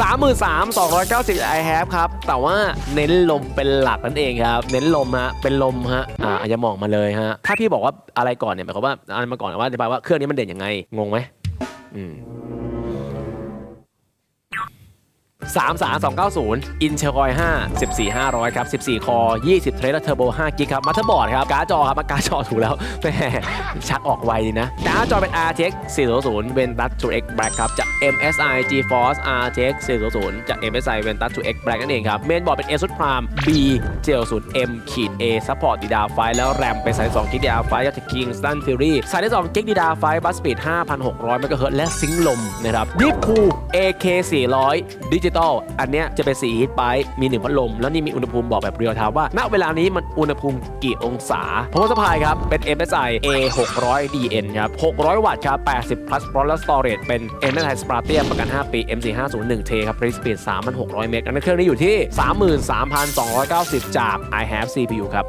33,290 I have ครับ แต่ว่าเน้นลมเป็นหลักนั่นเองครับ เน้นลมฮะ เป็นลมฮะ อ่าอาจจะมองมาเลยฮะ ถ้าพี่บอกว่าอะไรก่อนเนี่ยหมายความว่าอะไรมาก่อนว่าอธิบายว่าเครื่องนี้มันเด่นยังไง งงไหมอืม 3 3 2 9 0 Intel Core 5 14 500 ครับ 14 คอ 20 เทรดเทอร์โบ5กิกครับมาเตอร์บอร์ดครับ การ์ดจอครับมาการ์ดจอถูกแล้วแม่ชักออกไวดีนะ การ์ดจอเป็น RTX 400 Ventus 2X Black ครับ จาก MSI GeForce RTX 400 จาก MSI Ventus 2X Black นั่นเองครับ เมนบอร์ดเป็น ASUS Prime B 70 M ขีด A Support DDR5 แล้วแรมเป็น32 g b DDR5 จาก Kingston Fury 32 g b DDR5 บัสสปีด5,600 MHz และซิงค์ลมนะครับดิฟคู AK 400 ดิจิตอลลอันเนี้ยจะเป็นสีฮีทไปมีหนึ่งพัดลม แล้วนี่มีอุณหภูมิบอกแบบเรียลไทม์ว่าณเวลานี้มันอุณหภูมิกี่องศาพาวเวอร์สปายครับเป็น MSI A 600 DN ครับ 600 วัตต์ครับ 80 plus แล้ว storage เป็น MSI Spartium ประกัน 5 ปี MC 5 0 1 T ครับ Free Speed 3,600 เมกอันนั้นเครื่องนี้อยู่ที่ 33,290 จาก I have CPU ครับ